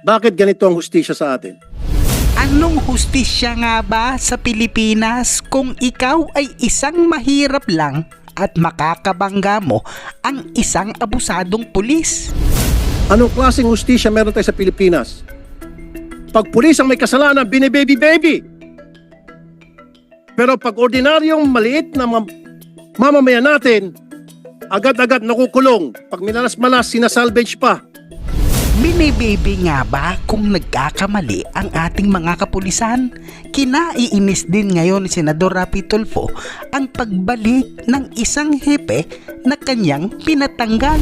Bakit ganito ang hustisya sa atin? Anong hustisya nga ba sa Pilipinas kung ikaw ay isang mahirap lang at makakabangga mo ang isang abusadong pulis? Anong klaseng hustisya meron tayo sa Pilipinas? Pag pulis ang may kasalanan, binibaby-baby. Pero pag ordinaryong maliit na mam- mamamayan natin, agad-agad nakukulong. Pag minalas-malas, sinasalvage pa. Binibaby nga ba kung nagkakamali ang ating mga kapulisan? Kinaiinis din ngayon ni Senador Rapi Tulfo ang pagbalik ng isang hepe na kanyang pinatanggal.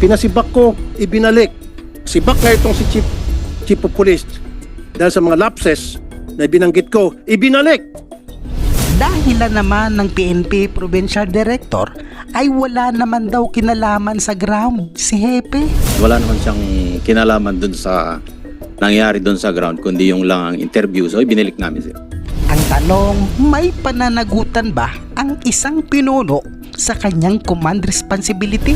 Pinasibak ko, ibinalik. Sibak na itong si Chief, Chief of Police. Dahil sa mga lapses na binanggit ko, ibinalik. Dahilan naman ng PNP Provincial Director ay wala naman daw kinalaman sa ground si Hepe. wala naman siyang kinalaman dun sa nangyari dun sa ground kundi yung lang ang interview so ibinalik namin sir Ang tanong, may pananagutan ba ang isang pinuno sa kanyang command responsibility?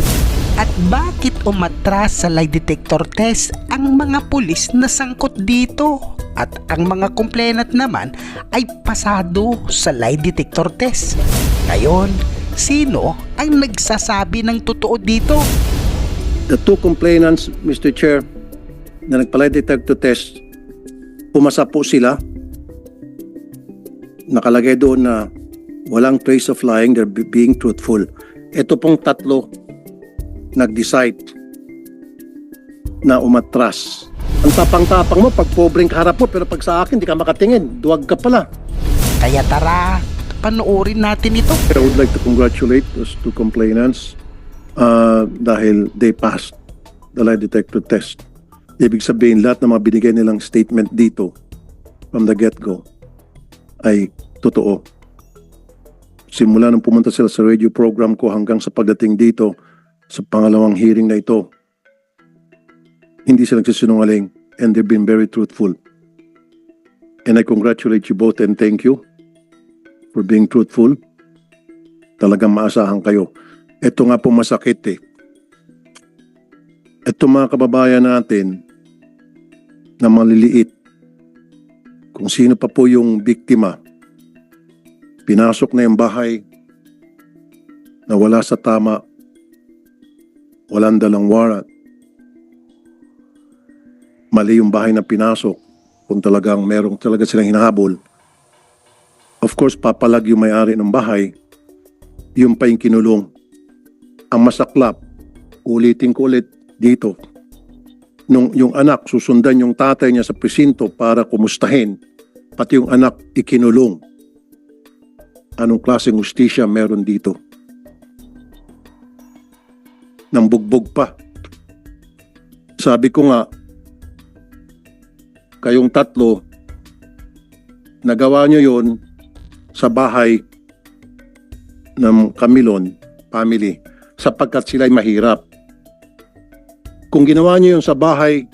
At bakit umatras sa lie detector test ang mga pulis na sangkot dito? At ang mga complainant naman ay pasado sa lie detector test. Ngayon, sino ang nagsasabi ng totoo dito? The two complainants, Mr. Chair, na nagpalay detector test, pumasa po sila. Nakalagay doon na walang trace of lying, they're be- being truthful. Ito pong tatlo nag-decide na umatras. Ang tapang-tapang mo pag pobreng kaharap mo pero pag sa akin di ka makatingin, duwag ka pala. Kaya tara, panoorin natin ito. I would like to congratulate those two complainants uh, dahil they passed the lie detector test. Ibig sabihin, lahat ng mga binigay nilang statement dito from the get-go ay totoo. Simula nung pumunta sila sa radio program ko hanggang sa pagdating dito sa pangalawang hearing na ito, hindi sila nagsisinungaling and they've been very truthful. And I congratulate you both and thank you for being truthful talagang maasahan kayo. Ito nga po masakit eh. Ito mga kababayan natin na maliliit, kung sino pa po yung biktima, pinasok na yung bahay na wala sa tama, walang dalang warrant, mali yung bahay na pinasok, kung talagang merong talaga silang hinahabol, of course, papalag yung may-ari ng bahay, yung pa yung kinulong. Ang masaklap, ulitin ko ulit dito, nung yung anak susundan yung tatay niya sa presinto para kumustahin, pati yung anak ikinulong. Anong klaseng justisya meron dito? Nang bugbog pa. Sabi ko nga, kayong tatlo, nagawa nyo yon sa bahay ng Camilon family sapagkat sila'y mahirap. Kung ginawa niyo yun sa bahay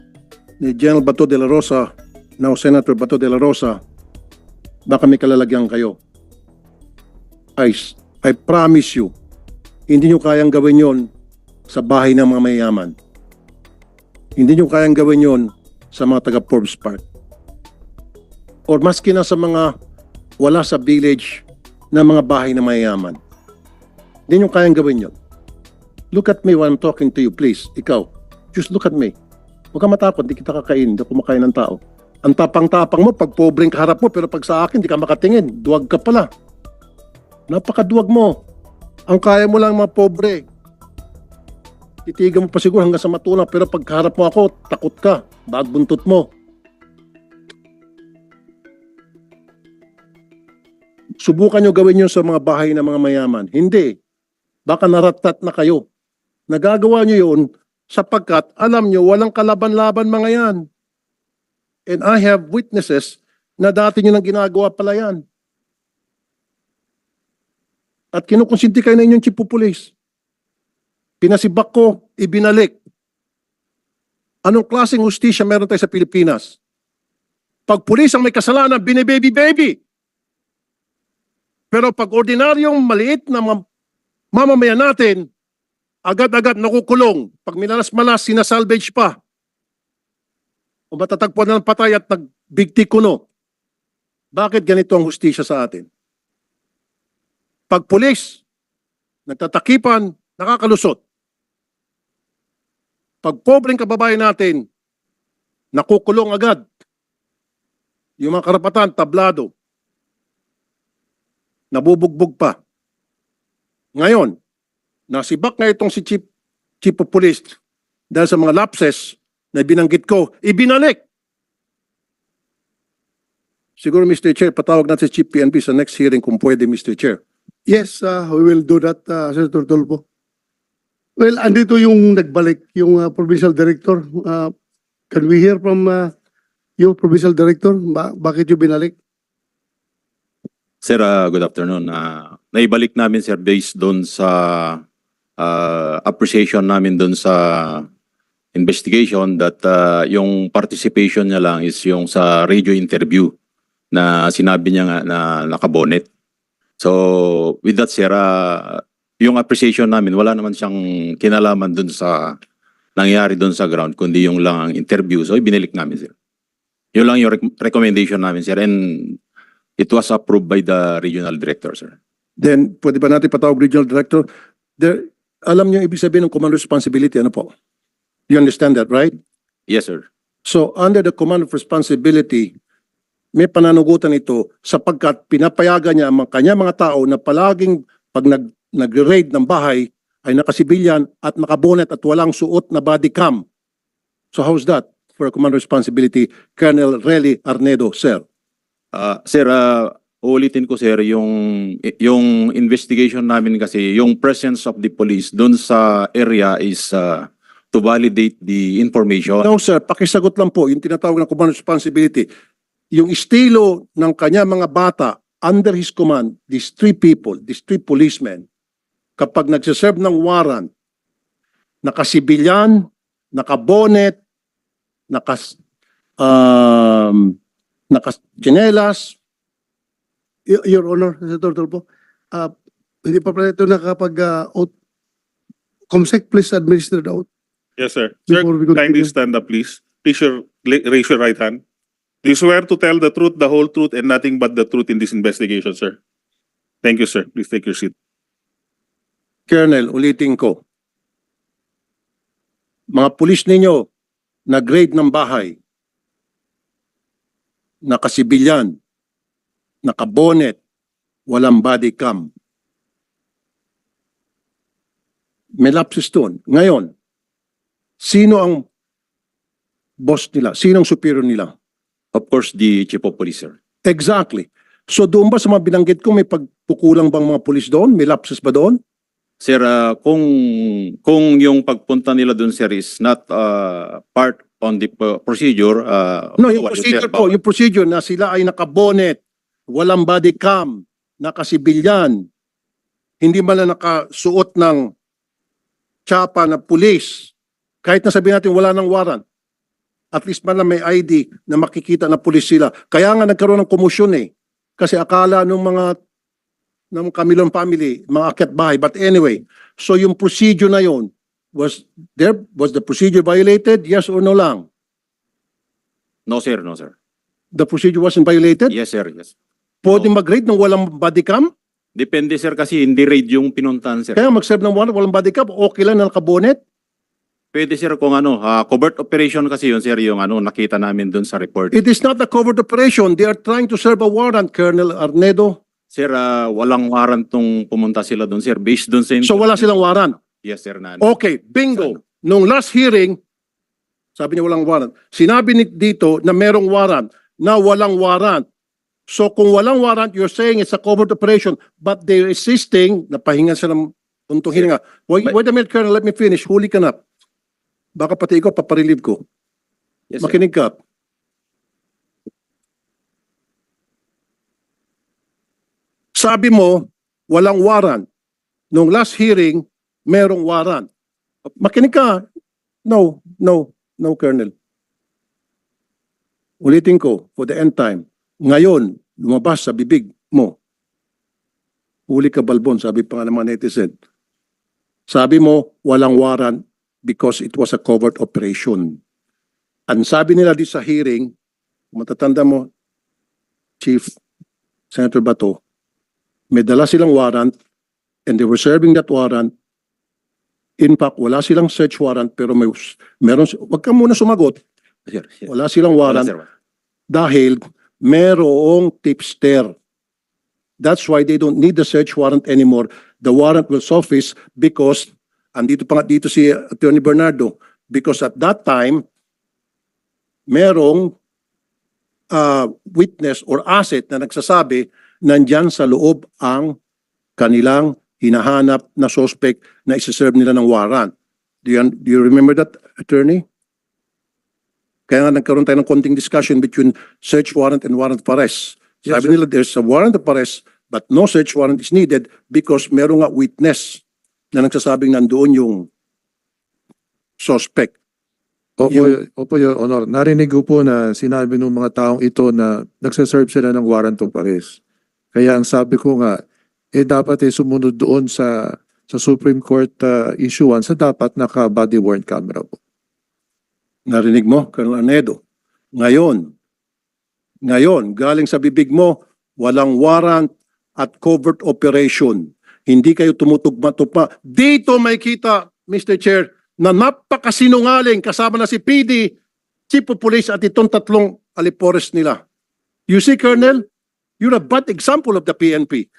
ni General Bato de la Rosa, now Senator Bato de la Rosa, baka may kalalagyan kayo. I, I promise you, hindi nyo kayang gawin yon sa bahay ng mga mayayaman. Hindi nyo kayang gawin yon sa mga taga Forbes Park. Or maski na sa mga wala sa village na mga bahay na mayayaman. Hindi nyo kayang gawin yon. Look at me while I'm talking to you, please. Ikaw, just look at me. Huwag ka matakot, di kita kakain, di kumakain ng tao. Ang tapang-tapang mo, pag pobreng kaharap mo, pero pag sa akin, di ka makatingin. Duwag ka pala. Napakaduwag mo. Ang kaya mo lang mga pobre. Titigan mo pa siguro hanggang sa matulang, pero pag kaharap mo ako, takot ka. Bag buntot mo. Subukan nyo gawin yun sa mga bahay ng mga mayaman. Hindi. Baka naratat na kayo. Nagagawa nyo yun sapagkat alam nyo walang kalaban-laban mga yan. And I have witnesses na dati nyo nang ginagawa pala yan. At kinukonsinti kayo na inyong chief police. Pinasibak ko, ibinalik. Anong klaseng hustisya meron tayo sa Pilipinas? Pag pulis ang may kasalanan, binibaby-baby. Pero pag ordinaryong maliit na mga mamamayan natin, agad-agad nakukulong. Pag minalas-malas, sinasalvage pa. o matatagpuan na ng patay at nagbigti kuno. Bakit ganito ang hustisya sa atin? Pag pulis, nagtatakipan, nakakalusot. Pag pobreng kababayan natin, nakukulong agad. Yung mga karapatan, tablado. Nabubugbog pa. Ngayon, nasibak na itong si Chief, Chief of Police dahil sa mga lapses na binanggit ko, ibinalik. Siguro, Mr. Chair, patawag natin si Chief PNP sa next hearing kung pwede, Mr. Chair. Yes, uh, we will do that, uh, Senator Tulfo. Well, andito yung nagbalik, yung uh, provincial director. Uh, can we hear from uh, you, provincial director? Ba- bakit yung binalik? Sir, ah, good afternoon. Ah, naibalik namin sir based doon sa ah, appreciation namin doon sa investigation that ah, yung participation niya lang is yung sa radio interview na sinabi niya nga na nakabonet. So with that sir, ah, yung appreciation namin wala naman siyang kinalaman doon sa nangyari doon sa ground kundi yung lang ang interview. So ibinalik namin sir. Yun lang yung rec- recommendation namin sir and It was approved by the regional director, sir. Then, pwede ba natin patawag regional director? There, alam niyo yung ibig sabihin ng command responsibility, ano po? You understand that, right? Yes, sir. So, under the command of responsibility, may pananugutan ito sapagkat pinapayagan niya ang kanya mga tao na palaging pag nag, nag-raid ng bahay ay nakasibilyan at nakabonet at walang suot na body cam. So how's that for a command responsibility, Colonel Relly Arnedo, sir? Uh, sir, uh, ulitin ko, sir, yung, yung investigation namin kasi, yung presence of the police doon sa area is uh, to validate the information. No sir, pakisagot lang po, yung tinatawag na command responsibility. Yung estilo ng kanya mga bata under his command, these three people, these three policemen, kapag nagsiserve ng warrant, nakasibilyan, nakabonet, nakas, um, nakachinelas, Y- Your Honor, Senator Tulfo, uh, hindi pa pala ito nakapag uh. Comsec, please administer the oath. Yes, sir. Sir, Before we continue. kindly stand up, please. Please your, la- raise your right hand. Do you swear to tell the truth, the whole truth, and nothing but the truth in this investigation, sir? Thank you, sir. Please take your seat. Colonel, ulitin ko. Mga pulis ninyo, nag-raid ng bahay, nakasibilyan, nakabonet, walang body cam. May lapses doon. Ngayon, sino ang boss nila? Sino ang superior nila? Of course, the chief of police, sir. Exactly. So doon ba sa mga binanggit ko, may pagkukulang bang mga pulis doon? May lapses ba doon? Sir, uh, kung, kung yung pagpunta nila doon, sir, is not uh, part on the uh, procedure, uh, No, yung procedure po, yung procedure na sila ay nakabonet, walang body cam, nakasibilyan, hindi man lang nakasuot ng tsapa na pulis, kahit na sabihin natin wala ng warrant, at least man lang may ID na makikita na pulis sila. Kaya nga nagkaroon ng komusyon eh. Kasi akala nung mga ng Camilon family, mga akyat bahay. But anyway, so yung procedure na yon was there was the procedure violated? Yes or no lang? No, sir, no, sir. The procedure wasn't violated? Yes, sir, yes. Pwede mag-raid nung walang body cam? Depende, sir, kasi hindi raid yung pinuntahan, sir. Kaya mag-serve ng warrant, walang body cam, okay lang na nakabonet? Pwede, sir, kung ano, ah, covert operation kasi yun, sir, yung ano, nakita namin doon sa report. It is not a covert operation. They are trying to serve a warrant, Colonel Arnedo. Sir, ah, walang warrant nung pumunta sila doon, sir. Based doon sa... So wala silang warrant. Yes, sir. Na, Okay, bingo. Nung last hearing, sabi niya walang warrant. Sinabi ni dito na merong warrant, na walang warrant. So kung walang warrant, you're saying it's a covert operation, but they're insisting, napahinga sila ng puntong hininga. Wait, wait a minute, Colonel, let me finish. Huli ka na. Baka pati ikaw, paparilib ko. yes, sir. Makinig ka. Sabi mo, walang warrant. Nung last hearing, merong warrant. Makinig ka. No, no, no, Colonel. Ulitin ko, for the end time. Ngayon, lumabas sa bibig mo. Huli ka balbon, sabi pa nga ng mga netizen. Sabi mo, walang warrant because it was a covert operation. Ang sabi nila di sa hearing, matatanda mo, Chief Senator Bato, may dala silang warrant and they were serving that warrant. In fact, wala silang search warrant pero may meron wag ka muna sumagot. Sir, sir. Wala silang Wala, warrant sir. dahil merong tipster. That's why they don't need the search warrant anymore. The warrant will suffice because, andito pa nga dito si Attorney Bernardo, because at that time, merong uh, witness or asset na nagsasabi nandyan sa loob ang kanilang hinahanap na suspect na isa-serve nila ng warrant. Do you, do you remember that, attorney? Kaya nga nagkaroon tayo ng konting discussion between search warrant and warrant of arrest. Yes, Sabi nila there's a warrant of arrest but no search warrant is needed because meron nga witness na nagsasabing nandoon yung suspect. Opo, Yung- opo, Your Honor. Narinig ko po na sinabi ng mga taong ito na nagsaserve sila ng warrant of arrest. Kaya ang sabi ko nga, eh dapat eh sumunod doon sa sa Supreme Court uh, issuance sa dapat naka-body worn camera po. Narinig mo, Colonel Anedo. Ngayon, ngayon, galing sa bibig mo, walang warrant at covert operation. Hindi kayo tumutugma-tugma. Dito may kita, Mr. Chair, na napakasinungaling kasama na si PD, Chief of Police at itong tatlong alipores nila. You see, Colonel, you're a bad example of the PNP.